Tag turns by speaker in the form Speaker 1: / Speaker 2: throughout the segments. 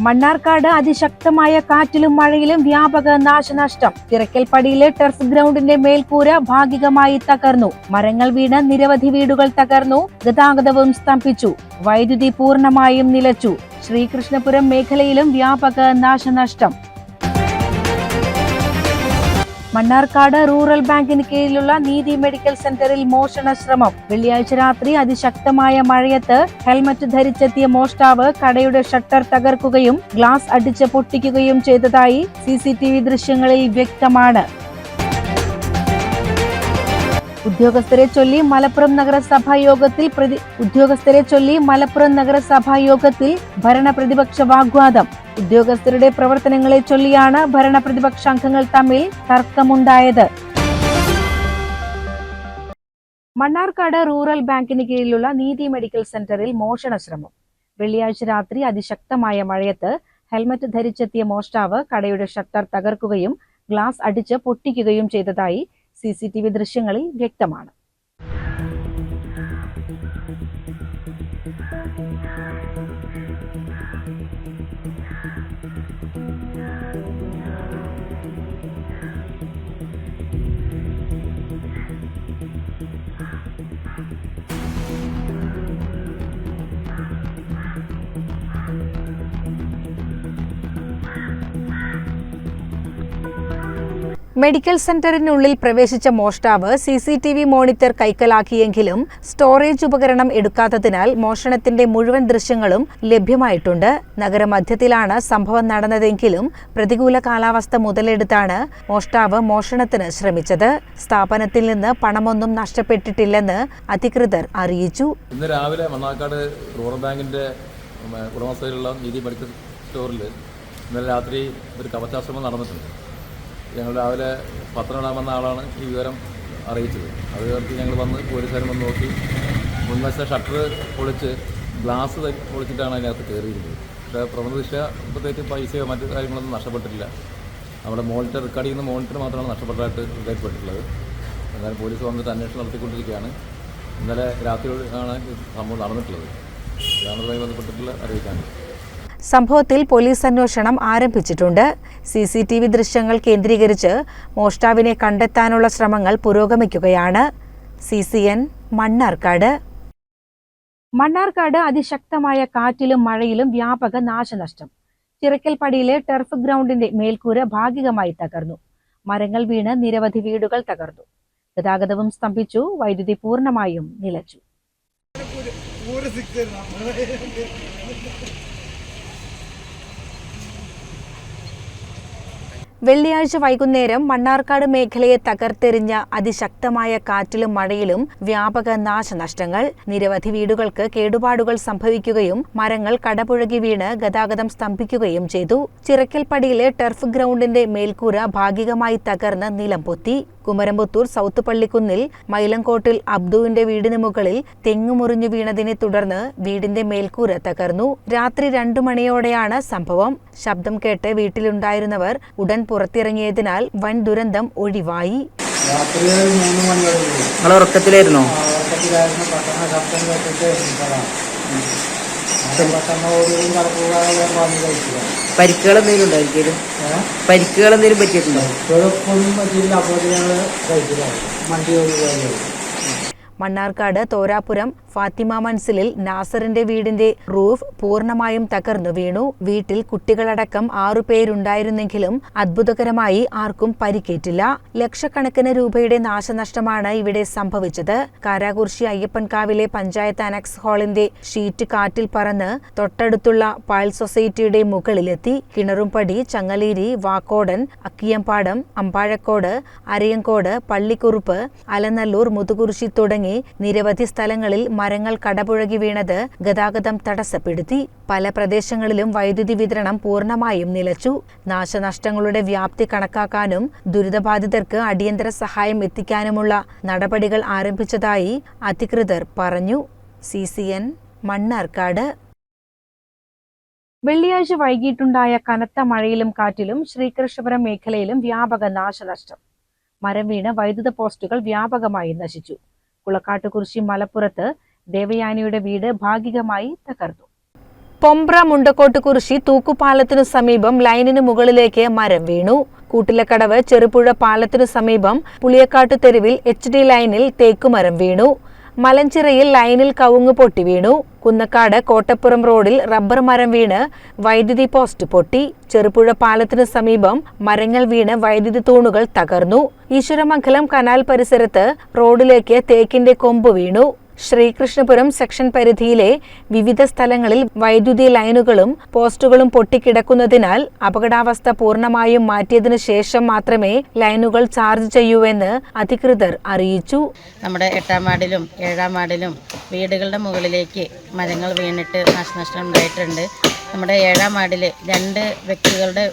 Speaker 1: മണ്ണാർക്കാട് അതിശക്തമായ കാറ്റിലും മഴയിലും വ്യാപക നാശനഷ്ടം. തിരക്കൽപ്പടിയിലെ ടെർഫ് ഗ്രൗണ്ടിന്റെ മേൽക്കൂര ഭാഗികമായി തകർന്നു. മരങ്ങൾ വീണ് നിരവധി വീടുകൾ തകർന്നു. ഗതാഗതവും സ്തംഭിച്ചു. വൈദ്യുതി പൂർണമായും നിലച്ചു. ശ്രീകൃഷ്ണപുരം മേഖലയിലും വ്യാപക നാശനഷ്ടം. മണ്ണാർക്കാട് റൂറൽ ബാങ്കിന് കീഴിലുള്ള നീതി മെഡിക്കൽ സെന്ററിൽ മോഷണ ശ്രമം വെള്ളിയാഴ്ച രാത്രി അതിശക്തമായ മഴയത്ത് ഹെൽമറ്റ് ധരിച്ചെത്തിയ മോഷ്ടാവ് കടയുടെ ഷട്ടർ തകർക്കുകയും ഗ്ലാസ് അടിച്ച് പൊട്ടിക്കുകയും ചെയ്തതായി സി ദൃശ്യങ്ങളിൽ വ്യക്തമാണ്. ഉദ്യോഗസ്ഥരെ ചൊല്ലി മലപ്പുറം നഗരസഭാ യോഗത്തിൽ പ്രതി ഉദ്യോഗസ്ഥരെ ചൊല്ലി മലപ്പുറം നഗരസഭാ യോഗത്തിൽ ഭരണ പ്രതിപക്ഷ വാഗ്വാദം. ഉദ്യോഗസ്ഥരുടെ പ്രവർത്തനങ്ങളെ ചൊല്ലിയാണ് ഭരണ പ്രതിപക്ഷ അംഗങ്ങൾ തമ്മിൽ തർക്കമുണ്ടായത്. മണ്ണാർക്കാട് റൂറൽ ബാങ്കിന് കീഴിലുള്ള നീതി മെഡിക്കൽ സെന്ററിൽ മോഷണ ശ്രമം വെള്ളിയാഴ്ച രാത്രി അതിശക്തമായ മഴയത്ത് ഹെൽമറ്റ് ധരിച്ചെത്തിയ മോഷ്ടാവ് കടയുടെ ഷട്ടർ തകർക്കുകയും ഗ്ലാസ് അടിച്ച് പൊട്ടിക്കുകയും ചെയ്തതായി സി സി ടി വി ദൃശ്യങ്ങളിൽ വ്യക്തമാണ്. മെഡിക്കൽ സെന്ററിനുള്ളിൽ പ്രവേശിച്ച മോഷ്ടാവ് C C T V monitor കൈക്കലാക്കിയെങ്കിലും storage ഉപകരണം എടുക്കാത്തതിനാൽ മോഷണത്തിന്റെ മുഴുവൻ ദൃശ്യങ്ങളും ലഭ്യമായിട്ടുണ്ട്. നഗരമധ്യത്തിലാണ് സംഭവം നടന്നതെങ്കിലും പ്രതികൂല കാലാവസ്ഥ മുതലെടുത്താണ് മോഷ്ടാവ് മോഷണത്തിന് ശ്രമിച്ചത്. സ്ഥാപനത്തിൽ നിന്ന് പണമൊന്നും നഷ്ടപ്പെട്ടിട്ടില്ലെന്ന് അധികൃതർ അറിയിച്ചു.
Speaker 2: ഇന്ന് രാവിലെ മണ്ണാക്കാട് റൂറൽ ബാങ്കിന്റെ ഉടമസ്ഥയിലുള്ള നീതി മെഡിക്കൽ സ്റ്റോറിൽ ഇന്നലെ രാത്രി ഒരു കവചാശ്രമം നടന്നിട്ടുണ്ട്. ഞങ്ങൾ രാവിലെ പത്രം വന്ന ആളാണ് ഈ വിവരം അറിയിച്ചത്. അത് ചേർത്ത് ഞങ്ങൾ വന്ന് പോലീസുകാരും വന്ന് നോക്കി. മുൻവശത്തെ ഷട്ടർ പൊളിച്ച് ഗ്ലാസ് പൊളിച്ചിട്ടാണ് അതിനകത്ത് കയറിയിരുന്നത്. പക്ഷേ പ്രവണദിശ പ്രത്യേകിച്ച് പൈസയോ മറ്റു കാര്യങ്ങളൊന്നും നഷ്ടപ്പെട്ടിട്ടില്ല. നമ്മുടെ മോണിറ്റർ റെക്കോർഡ് ചെയ്യുന്ന മോണിറ്റർ മാത്രമാണ് നഷ്ടപ്പെട്ടതായിട്ട് ഇതായിട്ടുള്ളത് എന്നാലും പോലീസ് വന്നിട്ട് അന്വേഷണം നടത്തിക്കൊണ്ടിരിക്കുകയാണ്. ഇന്നലെ രാത്രി ആണ് സംഭവം നടന്നിട്ടുള്ളത്. ഇതാണ് ബന്ധപ്പെട്ടിട്ടുള്ള അറിയിക്കാൻ
Speaker 1: സംഭവത്തിൽ പോലീസ് അന്വേഷണം ആരംഭിച്ചിട്ടുണ്ട്. സി സി ടി വി ദൃശ്യങ്ങൾ കേന്ദ്രീകരിച്ച് മോഷ്ടാവിനെ കണ്ടെത്താനുള്ള ശ്രമങ്ങൾ പുരോഗമിക്കുകയാണ്. C C N Mannarkkad. Mannarkkad അതിശക്തമായ കാറ്റിലും മഴയിലും വ്യാപക നാശനഷ്ടം. ചിറക്കൽപ്പടിയിലെ ടെർഫ് ഗ്രൗണ്ടിന്റെ മേൽക്കൂര ഭാഗികമായി തകർന്നു. മരങ്ങൾ വീണ് നിരവധി വീടുകൾ തകർന്നു. ഗതാഗതവും സ്തംഭിച്ചു വൈദ്യുതി പൂർണമായും നിലച്ചു. വെള്ളിയാഴ്ച വൈകുന്നേരം മണ്ണാർക്കാട് മേഖലയെ തകർത്തെറിഞ്ഞ അതിശക്തമായ കാറ്റിലും മഴയിലും വ്യാപക നാശനഷ്ടങ്ങൾ. നിരവധി വീടുകൾക്ക് കേടുപാടുകൾ സംഭവിക്കുകയും മരങ്ങൾ കടപുഴകി വീണ് ഗതാഗതം സ്തംഭിക്കുകയും ചെയ്തു. ചിറക്കൽപ്പടിയിലെ ടർഫ് ഗ്രൗണ്ടിന്റെ മേൽക്കൂര ഭാഗികമായി തകർന്ന് നിലം പൊത്തി. കുമരമ്പത്തൂർ സൗത്ത് പള്ളിക്കുന്നിൽ മൈലങ്കോട്ടിൽ അബ്ദുവിന്റെ വീടിന് മുകളിൽ തെങ്ങുമുറിഞ്ഞു വീണതിനെ തുടർന്ന് വീടിന്റെ മേൽക്കൂര തകർന്നു. രാത്രി രണ്ടു മണിയോടെയാണ് സംഭവം. ശബ്ദം കേട്ട് വീട്ടിലുണ്ടായിരുന്നവർ ഉടൻ പുറത്തിറങ്ങിയതിനാൽ വൻ ദുരന്തം ഒഴിവായി.
Speaker 3: നിങ്ങൾ ഉറക്കത്തിലായിരുന്നോ? പരിക്കുകൾ എന്തെങ്കിലും ഉണ്ടായിരിക്കും പരിക്കുകൾ എന്തെങ്കിലും പറ്റിയിട്ടുണ്ടോ?
Speaker 1: മണ്ണാർക്കാട് തോരാപുരം ഫാത്തിമ മൻസിലിൽ നാസറിന്റെ വീടിന്റെ റൂഫ് പൂർണമായും തകർന്നു വീണു. വീട്ടിൽ കുട്ടികളടക്കം ആറുപേരുണ്ടായിരുന്നെങ്കിലും അത്ഭുതകരമായി ആർക്കും പരിക്കേറ്റില്ല. ലക്ഷക്കണക്കിന് രൂപയുടെ നാശനഷ്ടമാണ് ഇവിടെ സംഭവിച്ചത്. കാരാകുർശി അയ്യപ്പൻകാവിലെ പഞ്ചായത്ത് അനക്സ് ഹാളിന്റെ ഷീറ്റ് കാറ്റിൽ പറന്ന് തൊട്ടടുത്തുള്ള പായൽ സൊസൈറ്റിയുടെ മുകളിലെത്തി. കിണറുംപടി ചങ്ങലേരി വാക്കോടൻ അക്കിയമ്പാടം അമ്പാഴക്കോട് അരയങ്കോട് പള്ളിക്കുറുപ്പ് അലനല്ലൂർ മുതുകുറിശി തുടങ്ങി നിരവധി സ്ഥലങ്ങളിൽ മരങ്ങൾ കടപുഴകി വീണത് ഗതാഗതം തടസ്സപ്പെടുത്തി. പല പ്രദേശങ്ങളിലും വൈദ്യുതി വിതരണം പൂർണമായും നിലച്ചു. നാശനഷ്ടങ്ങളുടെ വ്യാപ്തി കണക്കാക്കാനും ദുരിതബാധിതർക്ക് അടിയന്തര സഹായം എത്തിക്കാനുമുള്ള നടപടികൾ ആരംഭിച്ചതായി അധികൃതർ പറഞ്ഞു. C C N Mannarkkad. വെള്ളിയാഴ്ച വൈകിട്ടുണ്ടായ കനത്ത മഴയിലും കാറ്റിലും ശ്രീകൃഷ്ണപുരം മേഖലയിലും വ്യാപക നാശനഷ്ടം. മരം വീണ് വൈദ്യുത പോസ്റ്റുകൾ വ്യാപകമായി നശിച്ചു. കുളക്കാട്ടുകുറിശി മലപ്പുറത്ത് ദേവയാനിയുടെ വീട് ഭാഗികമായി തകർന്നു. പൊമ്പ്ര മുണ്ടക്കോട്ട് കുറിശി തൂക്കുപാലത്തിനു സമീപം ലൈനിന് മുകളിലേക്ക് മരം വീണു. കൂട്ടിലക്കടവ് ചെറുപുഴ പാലത്തിനു സമീപം പുളിയക്കാട്ട് തെരുവിൽ എച്ച് ഡി ലൈനിൽ തേക്കുമരം വീണു. മലഞ്ചിറയിൽ ലൈനിൽ കവുങ്ങ് പൊട്ടി വീണു. കുന്നക്കാട് കോട്ടപ്പുറം റോഡിൽ റബ്ബർ മരം വീണ് വൈദ്യുതി പോസ്റ്റ് പൊട്ടി. ചെറുപുഴ പാലത്തിനു സമീപം മരങ്ങൾ വീണ് വൈദ്യുതി തൂണുകൾ തകർന്നു. ഈശ്വരമംഗലം കനാൽ പരിസരത്ത് റോഡിലേക്ക് തേക്കിന്റെ കൊമ്പ് വീണു. ശ്രീകൃഷ്ണപുരം സെക്ഷൻ പരിധിയിലെ വിവിധ സ്ഥലങ്ങളിൽ വൈദ്യുതി ലൈനുകളും പോസ്റ്റുകളും പൊട്ടിക്കിടക്കുന്നതിനാൽ അപകടാവസ്ഥ പൂർണമായും മാറ്റിയതിനു ശേഷം മാത്രമേ ലൈനുകൾ ചാർജ് ചെയ്യൂവെന്ന് അധികൃതർ അറിയിച്ചു.
Speaker 4: നമ്മുടെ എട്ടാം വാർഡിലും ഏഴാം വാർഡിലും വീടുകളുടെ മുകളിലേക്ക് മരങ്ങൾ വീണിട്ട് നാശനഷ്ടം ഉണ്ടായിട്ടുണ്ട്. നമ്മുടെ ഏഴാം വാർഡിൽ രണ്ട് വ്യക്തികളുടെ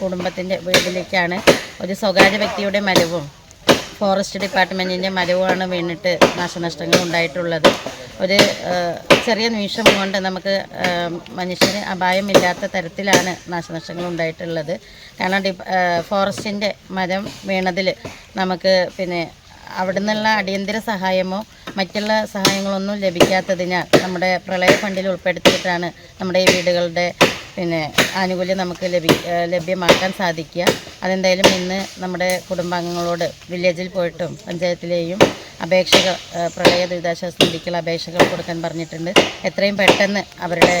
Speaker 4: കുടുംബത്തിന്റെ വീട്ടിലേക്കാണ് ഒരു സ്വകാര്യ വ്യക്തിയുടെ മരവും ഫോറസ്റ്റ് ഡിപ്പാർട്ട്മെന്റിന്റെ മരവുമാണ് വീണിട്ട് നാശനഷ്ടങ്ങൾ ഉണ്ടായിട്ടുള്ളത്. ഒരു ചെറിയ നിമിഷം കൊണ്ട് നമുക്ക് മനുഷ്യന് അപായമില്ലാത്ത തരത്തിലാണ് നാശനഷ്ടങ്ങൾ ഉണ്ടായിട്ടുള്ളത്. കാരണം ഡി ഫോറസ്റ്റിന്റെ മരം വീണതിൽ നമുക്ക് പിന്നെ അവിടെ നിന്നുള്ള അടിയന്തര സഹായമോ മറ്റുള്ള സഹായങ്ങളൊന്നും ലഭിക്കാത്തതിനാൽ നമ്മുടെ പ്രളയ ഫണ്ടിൽ ഉൾപ്പെടുത്തിയിട്ടാണ് നമ്മുടെ ഈ വീടുകളുടെ പിന്നെ ആനുകൂല്യം നമുക്ക് ലഭി ലഭ്യമാക്കാൻ സാധിക്കുക. അതെന്തായാലും ഇന്ന് നമ്മുടെ കുടുംബാംഗങ്ങളോട് വില്ലേജിൽ പോയിട്ടും പഞ്ചായത്തിലെയും അപേക്ഷകൾ പ്രളയ ദുരിതാശ്വാസ നിധിക്കുള്ള അപേക്ഷകൾ കൊടുക്കാൻ പറഞ്ഞിട്ടുണ്ട്. എത്രയും പെട്ടെന്ന് അവരുടെ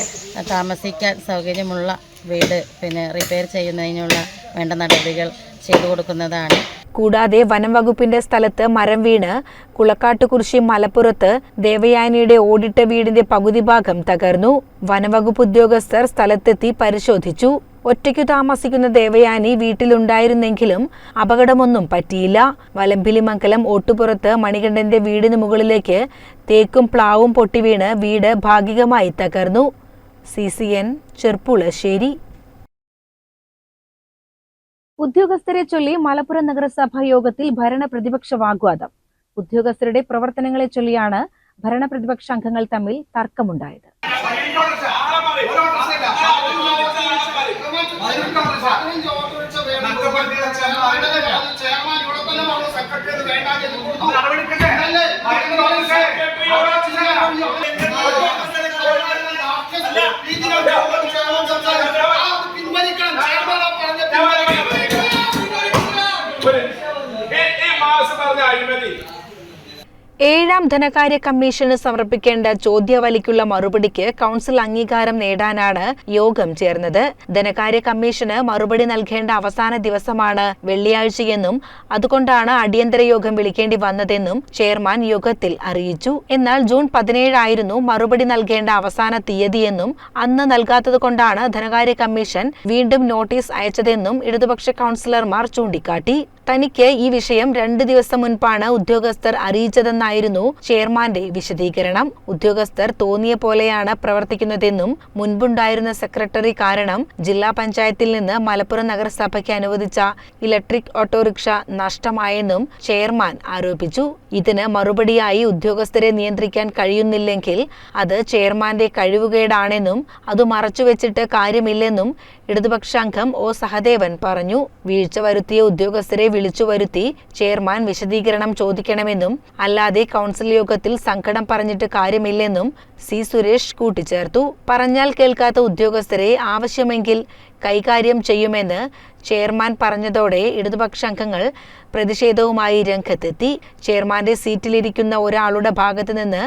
Speaker 4: താമസിക്കാൻ സൗകര്യമുള്ള വീട് പിന്നെ റിപ്പയർ ചെയ്യുന്നതിനുള്ള വേണ്ട നടപടികൾ ചെയ്തു കൊടുക്കുന്നതാണ്.
Speaker 1: കൂടാതെ വനം വകുപ്പിന്റെ സ്ഥലത്ത് മരം വീണ് കുളക്കാട്ടുകുറിശി മലപ്പുറത്ത് ദേവയാനിയുടെ ഓടിട്ട വീടിന്റെ പകുതി ഭാഗം തകർന്നു. വനവകുപ്പ് ഉദ്യോഗസ്ഥർ സ്ഥലത്തെത്തി പരിശോധിച്ചു. ഒറ്റയ്ക്കു താമസിക്കുന്ന ദേവയാനി വീട്ടിലുണ്ടായിരുന്നെങ്കിലും അപകടമൊന്നും പറ്റിയില്ല. വലമ്പിലിമംഗലം ഓട്ടുപുറത്ത് മണികണ്ഠന്റെ വീടിന് മുകളിലേക്ക് തേക്കും പ്ലാവും പൊട്ടിവീണ് വീട് ഭാഗികമായി തകർന്നു. സി സി എൻ ചെർപ്പുളശ്ശേരി ഉദ്യോഗസ്ഥരെ ചൊല്ലി മലപ്പുറം നഗരസഭാ യോഗത്തിൽ ഭരണ പ്രതിപക്ഷ വാഗ്വാദം. ഉദ്യോഗസ്ഥരുടെ പ്രവർത്തനങ്ങളെ ചൊല്ലിയാണ് ഭരണ പ്രതിപക്ഷ അംഗങ്ങൾ തമ്മിൽ തർക്കമുണ്ടായത്. ഏഴാം ധനകാര്യ കമ്മീഷന് സമർപ്പിക്കേണ്ട ചോദ്യാവലിക്കുള്ള മറുപടിക്ക് കൌൺസിൽ അംഗീകാരം നേടാനാണ് യോഗം ചേർന്നത്. ധനകാര്യ കമ്മീഷന് മറുപടി നൽകേണ്ട അവസാന ദിവസമാണ് വെള്ളിയാഴ്ചയെന്നും അതുകൊണ്ടാണ് അടിയന്തര യോഗം വിളിക്കേണ്ടി വന്നതെന്നും ചെയർമാൻ യോഗത്തിൽ അറിയിച്ചു. എന്നാൽ ജൂൺ പതിനേഴായിരുന്നു മറുപടി നൽകേണ്ട അവസാന തീയതിയെന്നും അന്ന് നൽകാത്തതുകൊണ്ടാണ് ധനകാര്യ കമ്മീഷൻ വീണ്ടും നോട്ടീസ് അയച്ചതെന്നും ഇടതുപക്ഷ കൌൺസിലർമാർ ചൂണ്ടിക്കാട്ടി. തനിക്ക് ഈ വിഷയം രണ്ട് ദിവസം മുൻപാണ് ഉദ്യോഗസ്ഥർ അറിയിച്ചതെന്നായിരുന്നു ചെയർമാന്റെ വിശദീകരണം. ഉദ്യോഗസ്ഥർ തോന്നിയ പോലെയാണ് പ്രവർത്തിക്കുന്നതെന്നും മുൻപുണ്ടായിരുന്ന സെക്രട്ടറി കാരണം ജില്ലാ പഞ്ചായത്തിൽ നിന്ന് മലപ്പുറം നഗരസഭയ്ക്ക് അനുവദിച്ച ഇലക്ട്രിക് ഓട്ടോറിക്ഷ നഷ്ടമായെന്നും ചെയർമാൻ ആരോപിച്ചു. ഇതിന് മറുപടിയായി ഉദ്യോഗസ്ഥരെ നിയന്ത്രിക്കാൻ കഴിയുന്നില്ലെങ്കിൽ അത് ചെയർമാന്റെ കഴിവുകേടാണെന്നും അത് മറച്ചുവെച്ചിട്ട് കാര്യമില്ലെന്നും ഇടതുപക്ഷാംഗം ഒ സഹദേവൻ പറഞ്ഞു. വീഴ്ച വരുത്തിയ ഉദ്യോഗസ്ഥരെ വിളിച്ചു വരുത്തി ചെയർമാൻ വിശദീകരണം ചോദിക്കണമെന്നും അല്ലാതെ കൗൺസിൽ യോഗത്തിൽ സങ്കടം പറഞ്ഞിട്ട് കാര്യമില്ലെന്നും സി സുരേഷ് കൂട്ടിച്ചേർത്തു. പറഞ്ഞാൽ കേൾക്കാത്ത ഉദ്യോഗസ്ഥരെ ആവശ്യമെങ്കിൽ കൈകാര്യം ചെയ്യുമെന്ന് ചെയർമാൻ പറഞ്ഞതോടെ ഇടതുപക്ഷ അംഗങ്ങൾ പ്രതിഷേധവുമായി രംഗത്തെത്തി. ചെയർമാന്റെ സീറ്റിലിരിക്കുന്ന ഒരാളുടെ ഭാഗത്ത് നിന്ന്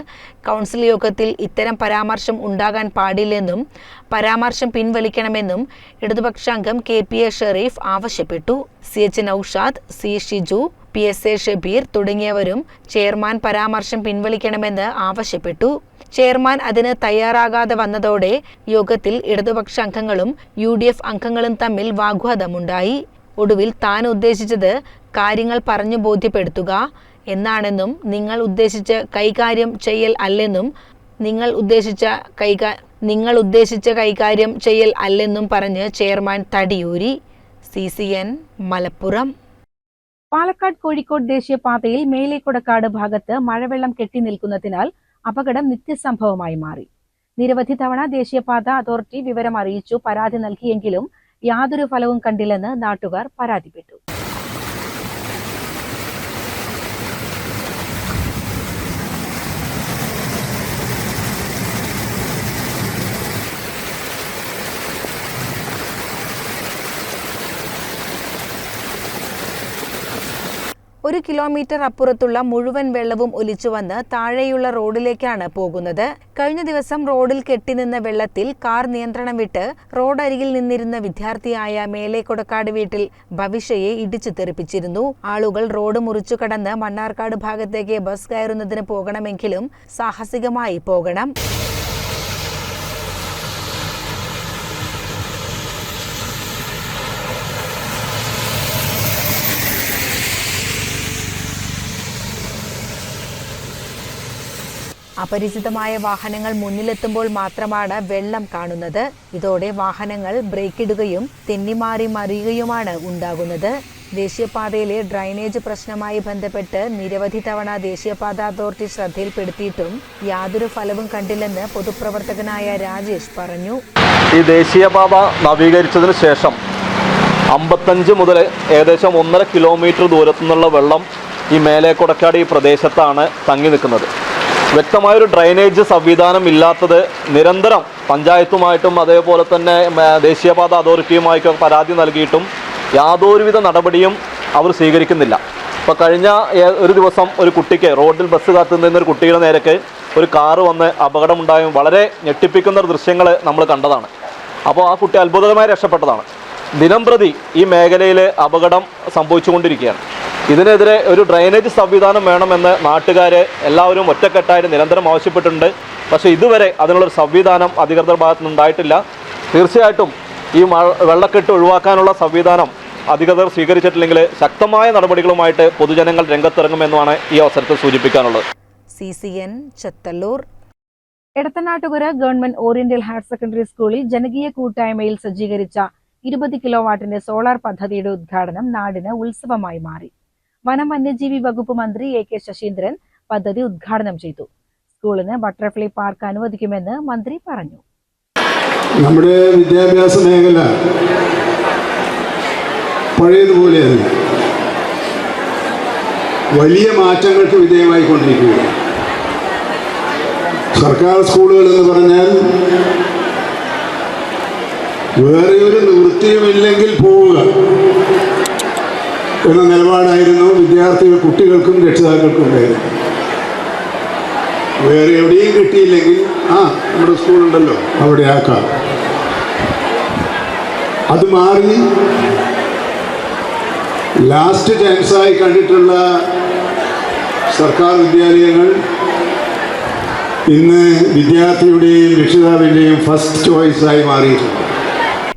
Speaker 1: കൗൺസിൽ യോഗത്തിൽ ഇത്തരം പരാമർശം ഉണ്ടാകാൻ പാടില്ലെന്നും പരാമർശം പിൻവലിക്കണമെന്നും ഇടതുപക്ഷ അംഗം കെ പി എ ഷെറീഫ് ആവശ്യപ്പെട്ടു. C H Naushad C Shiju P S A Shabeer തുടങ്ങിയവരും ചെയർമാൻ പരാമർശം പിൻവലിക്കണമെന്ന് ആവശ്യപ്പെട്ടു. ചെയർമാൻ അതിന് തയ്യാറാകാതെ വന്നതോടെ യോഗത്തിൽ ഇടതുപക്ഷ അംഗങ്ങളും യു അംഗങ്ങളും തമ്മിൽ വാഗ്വാദമുണ്ടായി. ഒടുവിൽ താൻ ഉദ്ദേശിച്ചത് കാര്യങ്ങൾ പറഞ്ഞു ബോധ്യപ്പെടുത്തുക എന്നാണെന്നും നിങ്ങൾ ഉദ്ദേശിച്ച കൈകാര്യം ചെയ്യൽ അല്ലെന്നും നിങ്ങൾ ഉദ്ദേശിച്ച കൈകാ നിങ്ങൾ ഉദ്ദേശിച്ച കൈകാര്യം ചെയ്യൽ അല്ലെന്നും പറഞ്ഞ് chairman തടിയൂരി. C C N Malappuram. Palakkad Kozhikode ദേശീയപാതയിൽ മേലേക്കൊടക്കാട് ഭാഗത്ത് മഴവെള്ളം കെട്ടി നിൽക്കുന്നതിനാൽ അപകടം നിത്യസംഭവമായി മാറി. നിരവധി തവണ ദേശീയപാത അതോറിറ്റി വിവരം അറിയിച്ചു പരാതി നൽകിയെങ്കിലും യാതൊരു ഫലവും കണ്ടില്ലെന്ന് നാട്ടുകാർ പരാതിപ്പെട്ടു. ഒരു കിലോമീറ്റർ അപ്പുറത്തുള്ള മുഴുവൻ വെള്ളവും ഒലിച്ചു വന്ന് താഴെയുള്ള റോഡിലേക്കാണ് പോകുന്നത്. കഴിഞ്ഞ ദിവസം റോഡിൽ കെട്ടിനിന്ന വെള്ളത്തിൽ കാർ നിയന്ത്രണം വിട്ട് റോഡരികിൽ നിന്നിരുന്ന വിദ്യാർത്ഥിയായ മേലേക്കൊടക്കാട് വീട്ടിൽ ഭവിഷ്യയെ ഇടിച്ചു തെറിപ്പിച്ചിരുന്നു. ആളുകൾ റോഡ് മുറിച്ചു കടന്ന് മണ്ണാർക്കാട് ഭാഗത്തേക്ക് ബസ് കയറുന്നതിന് പോകണമെങ്കിലും സാഹസികമായി പോകണം. അപരിചിതമായ വാഹനങ്ങൾ മുന്നിലെത്തുമ്പോൾ മാത്രമാണ് വെള്ളം കാണുന്നത്. ഇതോടെ വാഹനങ്ങൾ ബ്രേക്കിടുകയും തെന്നിമാറി മറിയുകയുമാണ് ഉണ്ടാകുന്നത്. ദേശീയപാതയിലെ ഡ്രൈനേജ് പ്രശ്നമായി ബന്ധപ്പെട്ട് നിരവധി തവണ ദേശീയപാത അതോറിറ്റി ശ്രദ്ധയിൽപ്പെടുത്തിയിട്ടും യാതൊരു ഫലവും കണ്ടില്ലെന്ന് പൊതുപ്രവർത്തകനായ രാജേഷ് പറഞ്ഞു.
Speaker 5: ഈ ദേശീയപാത നവീകരിച്ചതിന് ശേഷം അമ്പത്തഞ്ച് മുതൽ ഏകദേശം ഒന്നര കിലോമീറ്റർ ദൂരത്തു നിന്നുള്ള വെള്ളം ഈ മേലേക്കൊടക്കാട് ഈ പ്രദേശത്താണ് തങ്ങി നിൽക്കുന്നത്. വ്യക്തമായൊരു ഡ്രൈനേജ് സംവിധാനം ഇല്ലാത്തത് നിരന്തരം പഞ്ചായത്തുമായിട്ടും അതേപോലെ തന്നെ ദേശീയപാത അതോറിറ്റിയുമായിട്ടൊക്കെ പരാതി നൽകിയിട്ടും യാതൊരുവിധ നടപടിയും അവർ സ്വീകരിക്കുന്നില്ല. ഇപ്പോൾ കഴിഞ്ഞ ഒരു ദിവസം ഒരു കുട്ടിക്ക് റോഡിൽ ബസ് കാത്തു നിന്ന കുട്ടിയുടെ നേരക്ക് ഒരു കാറ് വന്ന് അപകടമുണ്ടായും. വളരെ ഞെട്ടിപ്പിക്കുന്ന ദൃശ്യങ്ങൾ നമ്മൾ കണ്ടതാണ്. അപ്പോൾ ആ കുട്ടി അത്ഭുതകരമായി രക്ഷപ്പെട്ടതാണ്. ദിനംപ്രതി ഈ മേഖലയിൽ അപകടം സംഭവിച്ചുകൊണ്ടിരിക്കുകയാണ്. ഇതിനെതിരെ ഒരു ഡ്രൈനേജ് സംവിധാനം വേണമെന്ന് നാട്ടുകാർ എല്ലാവരും ഒറ്റക്കെട്ടായിട്ട് നിരന്തരം ആവശ്യപ്പെട്ടിട്ടുണ്ട്. പക്ഷേ ഇതുവരെ അതിനുള്ളൊരു സംവിധാനം അധികൃതർ ഭാഗത്തു നിന്നുണ്ടായിട്ടില്ല തീർച്ചയായിട്ടും ഈ വെള്ളക്കെട്ട് ഒഴിവാക്കാനുള്ള സംവിധാനം അധികൃതർ സ്വീകരിച്ചിട്ടില്ലെങ്കിൽ ശക്തമായ നടപടികളുമായിട്ട് പൊതുജനങ്ങൾ രംഗത്തിറങ്ങുമെന്നാണ് ഈ അവസരത്തിൽ സൂചിപ്പിക്കാനുള്ളത്.
Speaker 1: C C N Chathallur. Edathanattukara government oriental higher secondary സ്കൂളിൽ ജനകീയ കൂട്ടായ്മയിൽ സജ്ജീകരിച്ച ഇരുപത് കിലോ വാട്ടിന്റെ സോളാർ പദ്ധതിയുടെ ഉദ്ഘാടനം നാടിന് ഉത്സവമായി മാറി. വനം വന്യജീവി വകുപ്പ് മന്ത്രി എ കെ ശശീന്ദ്രൻ പദ്ധതി ഉദ്ഘാടനം ചെയ്തു. സ്കൂളിന് ബട്ടർഫ്ലൈ പാർക്ക് അനുവദിക്കുമെന്ന് മന്ത്രി പറഞ്ഞു.
Speaker 6: നമ്മുടെ വിദ്യാഭ്യാസ മേഖല പഴയതുപോലെയല്ല. വലിയ മാറ്റങ്ങൾക്ക് വിധേയമായിക്കൊണ്ടിരിക്കുകയാണ്. സർക്കാർ സ്കൂളുകൾ എന്ന് പറഞ്ഞാൽ വേറെ ഒരു നിവൃത്തിയുമില്ലെങ്കിൽ പോവുക. എന്ന നിലപാടായിരുന്നു വിദ്യാർത്ഥികൾ കുട്ടികൾക്കും രക്ഷിതാക്കൾക്കും ഉണ്ടായിരുന്നു വേറെ എവിടെയും കിട്ടിയില്ലെങ്കിൽ ആ നമ്മുടെ സ്കൂളുണ്ടല്ലോ അവിടെ ആക്കാം. അത് മാറി ലാസ്റ്റ് ചാൻസായി കണ്ടിട്ടുള്ള സർക്കാർ വിദ്യാലയങ്ങൾ ഇന്ന് വിദ്യാർത്ഥിയുടെയും രക്ഷിതാവിന്റെയും ഫസ്റ്റ് ചോയ്സായി മാറിയിട്ടുണ്ട്.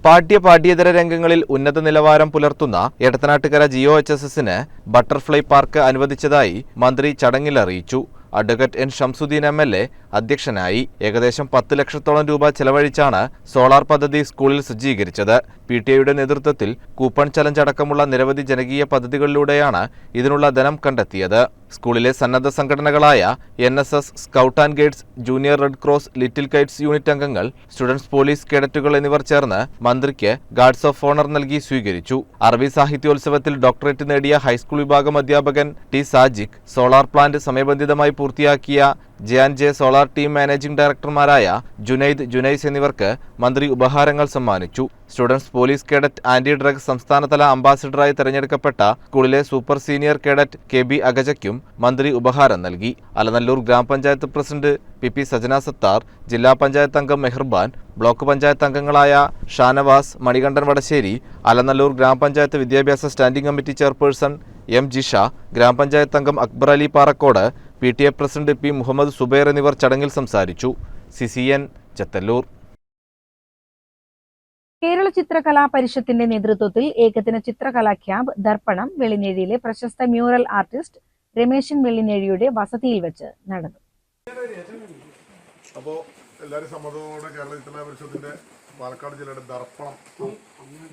Speaker 7: പാഠ്യ പാഠ്യേതര രംഗങ്ങളിൽ ഉന്നത നിലവാരം പുലർത്തുന്ന Edathanattukara G O H S എസിന് ബട്ടർഫ്ലൈ പാർക്ക് അനുവദിച്ചതായി മന്ത്രി ചടങ്ങിൽ അറിയിച്ചു. Advocate N Shamsuddin M L A അധ്യക്ഷനായി ഏകദേശം പത്ത് ലക്ഷത്തോളം രൂപ ചെലവഴിച്ചാണ് സോളാർ പദ്ധതി സ്കൂളിൽ സജ്ജീകരിച്ചത്. പി ടി ഐയുടെ നേതൃത്വത്തിൽ കൂപ്പൺ ചലഞ്ച് അടക്കമുള്ള നിരവധി ജനകീയ പദ്ധതികളിലൂടെയാണ് ഇതിനുള്ള ധനം കണ്ടെത്തിയത്. സ്കൂളിലെ സന്നദ്ധ സംഘടനകളായ N S S scout and guides junior red cross little kites unit അംഗങ്ങൾ സ്റ്റുഡൻസ് പോലീസ് കേഡറ്റുകൾ എന്നിവർ ചേർന്ന് മന്ത്രിക്ക് ഗാർഡ്സ് ഓഫ് ഓണർ നൽകി സ്വീകരിച്ചു. അറബി സാഹിത്യോത്സവത്തിൽ ഡോക്ടറേറ്റ് നേടിയ ഹൈസ്കൂൾ വിഭാഗം അധ്യാപകൻ ടി സാജിക് സോളാർ പ്ലാന്റ് സമയബന്ധിതമായി പൂർത്തിയാക്കിയ J and J solar team managing ഡയറക്ടർമാരായ Junaid Junais എന്നിവർക്ക് മന്ത്രി ഉപഹാരങ്ങൾ സമ്മാനിച്ചു. Students police cadet anti drugs സംസ്ഥാനതല അംബാസിഡറായി തെരഞ്ഞെടുക്കപ്പെട്ട സ്കൂളിലെ super senior cadet K B അഗജയ്ക്കും മന്ത്രി ഉപഹാരം നൽകി. അലനല്ലൂർ ഗ്രാമപഞ്ചായത്ത് president P P Sajana Sathar ജില്ലാ പഞ്ചായത്ത് അംഗം മെഹർബാൻ ബ്ലോക്ക് പഞ്ചായത്ത് അംഗങ്ങളായ ഷാനവാസ് മണികണ്ഠൻ വടശ്ശേരി അലനല്ലൂർ ഗ്രാമപഞ്ചായത്ത് വിദ്യാഭ്യാസ standing committee chairperson M Jisha ഗ്രാമപഞ്ചായത്ത് അംഗം Akbar Ali Parakkode P T A president P Muhammad Zubair എന്നിവർ ചടങ്ങിൽ സംസാരിച്ചു. C C N Chathallur.
Speaker 1: Kerala ചിത്രകലാ പരിഷത്തിന്റെ നേതൃത്വത്തിൽ ഏകദിന ചിത്രകലാ ക്യാമ്പ് ദർപ്പണം വെളിനേഴിയിലെ പ്രശസ്ത മ്യൂറൽ ആർട്ടിസ്റ്റ് രമേശൻ വെള്ളിനേഴിയുടെ വസതിയിൽ വെച്ച് നടന്നു.
Speaker 6: അപ്പോൾ എല്ലാവരും സമ്മതത്തോടെ കേരള ചിത്രകലാ പരിഷത്തിന്റെ പാലക്കാട് ജില്ലയുടെ ദർപ്പണം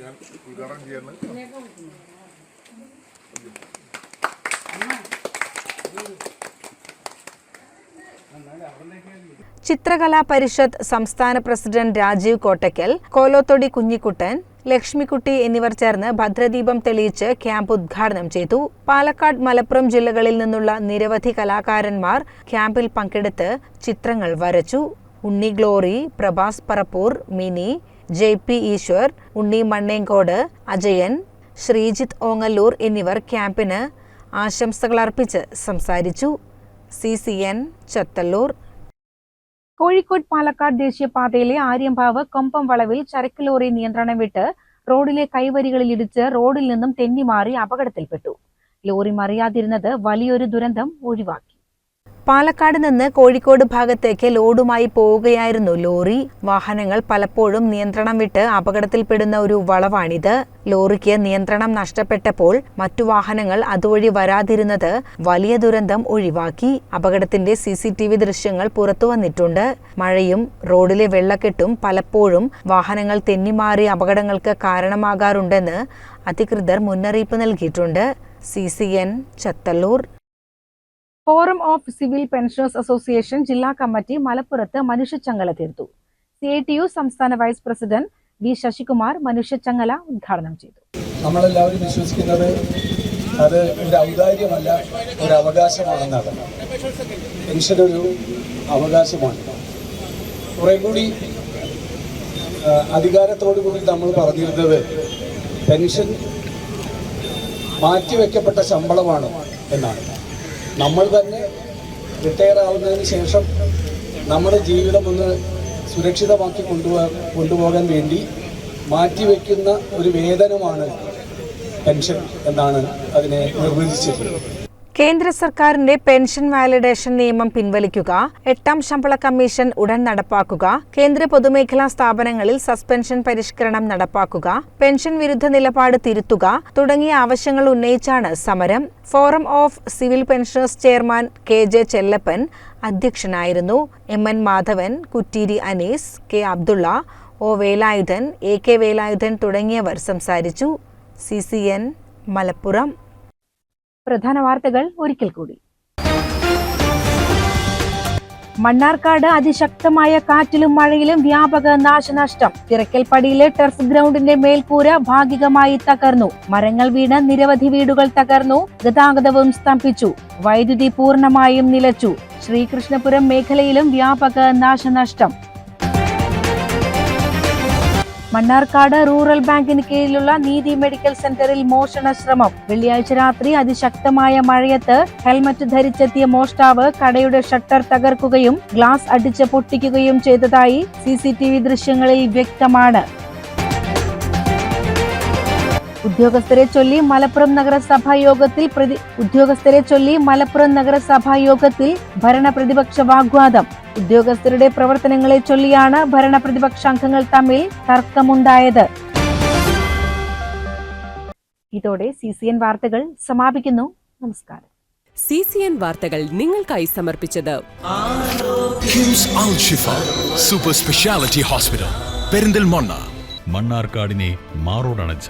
Speaker 6: ഞാൻ ഉദ്ഘാടനം ചെയ്യുന്നത്
Speaker 1: ചിത്രകലാ പരിഷത്ത് സംസ്ഥാന പ്രസിഡന്റ് രാജീവ് കോട്ടയ്ക്കൽ കോലോത്തൊടി കുഞ്ഞിക്കുട്ടൻ ലക്ഷ്മിക്കുട്ടി എന്നിവർ ചേർന്ന് ഭദ്രദീപം തെളിയിച്ച് ക്യാമ്പ് ഉദ്ഘാടനം ചെയ്തു. പാലക്കാട് മലപ്പുറം ജില്ലകളിൽ നിന്നുള്ള നിരവധി കലാകാരന്മാർ ക്യാമ്പിൽ പങ്കെടുത്ത് ചിത്രങ്ങൾ വരച്ചു. Unni Glory Prabhas Parappur Mini J P Eswar Unni Mannengode Ajayan Sreejith Ongallur എന്നിവർ ക്യാമ്പിന് ആശംസകൾ അർപ്പിച്ച് സംസാരിച്ചു. C C N Chathallur. Kozhikode Palakkad ദേശീയപാതയിലെ ആര്യമ്പാവ് കൊമ്പം വളവിൽ ചരക്ക് ലോറി നിയന്ത്രണം വിട്ട് റോഡിലെ കൈവരികളിൽ ഇടിച്ച് റോഡിൽ നിന്നും തെന്നിമാറി അപകടത്തിൽപ്പെട്ടു. ലോറി മറിയാതിരുന്നത് വലിയൊരു ദുരന്തം ഒഴിവാക്കി. പാലക്കാട് നിന്ന് കോഴിക്കോട് ഭാഗത്തേക്ക് ലോഡുമായി പോവുകയായിരുന്നു ലോറി. വാഹനങ്ങൾ പലപ്പോഴും നിയന്ത്രണം വിട്ട് അപകടത്തിൽപ്പെടുന്ന ഒരു വളവാണിത്. ലോറിക്ക് നിയന്ത്രണം നഷ്ടപ്പെട്ടപ്പോൾ മറ്റു വാഹനങ്ങൾ അതുവഴി വരാതിരുന്നത് വലിയ ദുരന്തം ഒഴിവാക്കി. അപകടത്തിന്റെ സി സി ടി വി ദൃശ്യങ്ങൾ പുറത്തുവന്നിട്ടുണ്ട് മഴയും റോഡിലെ വെള്ളക്കെട്ടും പലപ്പോഴും വാഹനങ്ങൾ തെന്നിമാറി അപകടങ്ങൾക്ക് കാരണമാകാറുണ്ടെന്ന് അധികൃതർ മുന്നറിയിപ്പ് നൽകിയിട്ടുണ്ട്. C C N Chathallur. Forum of civil pensioners association ജില്ലാ കമ്മിറ്റി മലപ്പുറത്ത് മനുഷ്യച്ചങ്ങല തീർത്തു. സി ഐ ടി യു സംസ്ഥാന വൈസ് പ്രസിഡന്റ് വി ശശികുമാർ മനുഷ്യച്ചങ്ങല ഉദ്ഘാടനം ചെയ്തു.
Speaker 8: നമ്മളെല്ലാവരും വിശ്വസിക്കുന്നത് അത് ഒരു ഔദാര്യമല്ല ഒരു അവകാശമാണെന്നാണ്. പെൻഷൻ ഒരു അവകാശമാണ്. കുറെ കൂടി അധികാരത്തോടു കൂടി നമ്മൾ പറഞ്ഞിരുന്നത് പെൻഷൻ മാറ്റിവെക്കപ്പെട്ട ശമ്പളമാണ് എന്നാണ്. നമ്മൾ തന്നെ റിട്ടയർ ആവുന്നതിന് ശേഷം നമ്മുടെ ജീവിതം ഒന്ന് സുരക്ഷിതമാക്കി കൊണ്ടുപോ കൊണ്ടുപോകാൻ വേണ്ടി മാറ്റിവെക്കുന്ന ഒരു വേതനമാണ് പെൻഷൻ എന്നാണ് അതിനെ നിർവചിച്ചിട്ടുള്ളത്
Speaker 1: കേന്ദ്ര സർക്കാരിന്റെ പെൻഷൻ വാലിഡേഷൻ നിയമം പിൻവലിക്കുക എട്ടാം ശമ്പള കമ്മീഷൻ ഉടൻ നടപ്പാക്കുക കേന്ദ്ര പൊതുമേഖലാ സ്ഥാപനങ്ങളിൽ സസ്പെൻഷൻ പരിഷ്കരണം നടപ്പാക്കുക പെൻഷൻ വിരുദ്ധ നിലപാട് തിരുത്തുക തുടങ്ങിയ ആവശ്യങ്ങൾ ഉന്നയിച്ചാണ് സമരം. Forum of civil pensioners chairman K J Chellappan അധ്യക്ഷനായിരുന്നു. M N Madhavan Kutteeri Anees K Abdulla O Velayudhan A K Velayudhan തുടങ്ങിയവർ സംസാരിച്ചു. C C N Malappuram. പ്രധാന വാർത്തകൾ ഒരിക്കൽ കൂടി. മണ്ണാർക്കാട് അതിശക്തമായ കാറ്റിലും മഴയിലും വ്യാപക നാശനഷ്ടം. തിരക്കൽപ്പടിയിലെ ടെർഫ് ഗ്രൗണ്ടിന്റെ മേൽക്കൂര ഭാഗികമായി തകർന്നു. മരങ്ങൾ വീണ് നിരവധി വീടുകൾ തകർന്നു. ഗതാഗതവും സ്തംഭിച്ചു. വൈദ്യുതി പൂർണമായും നിലച്ചു. ശ്രീകൃഷ്ണപുരം മേഖലയിലും വ്യാപക നാശനഷ്ടം. മണ്ണാർക്കാട് റൂറൽ ബാങ്കിന് കീഴിലുള്ള നീതി മെഡിക്കൽ സെന്ററിൽ മോഷണ ശ്രമം വെള്ളിയാഴ്ച രാത്രി അതിശക്തമായ മഴയത്ത് ഹെൽമറ്റ് ധരിച്ചെത്തിയ മോഷ്ടാവ് കടയുടെ ഷട്ടർ തകർക്കുകയും ഗ്ലാസ് അടിച്ച് പൊട്ടിക്കുകയും ചെയ്തതായി സി ദൃശ്യങ്ങളിൽ വ്യക്തമാണ്. ഉദ്യോഗസ്ഥരെ ചൊല്ലി മലപ്പുറം നഗരസഭാ യോഗത്തിൽ പ്രതി ഉദ്യോഗസ്ഥരെ ചൊല്ലി മലപ്പുറം നഗരസഭാ യോഗത്തിൽ ഭരണ പ്രതിപക്ഷ വാഗ്വാദം. ഉദ്യോഗസ്ഥരുടെ പ്രവർത്തനങ്ങളെ ചൊല്ലിയാണ് ഭരണ പ്രതിപക്ഷ അംഗങ്ങൾ തമ്മിൽ തർക്കമുണ്ടായത്. ഇതോടെ സി സി എൻ വാർത്തകൾ സമാപിക്കുന്നു. നമസ്കാരം.
Speaker 9: സി സി എൻ വാർത്തകൾ നിങ്ങൾക്കായി സമർപ്പിച്ചത്
Speaker 10: സൂപ്പർ സ്പെഷ്യാലിറ്റി ഹോസ്പിറ്റൽ പെരിന്തൽമണ്ണ
Speaker 11: മണ്ണാർക്കാടിനെ മാറോടണച്ച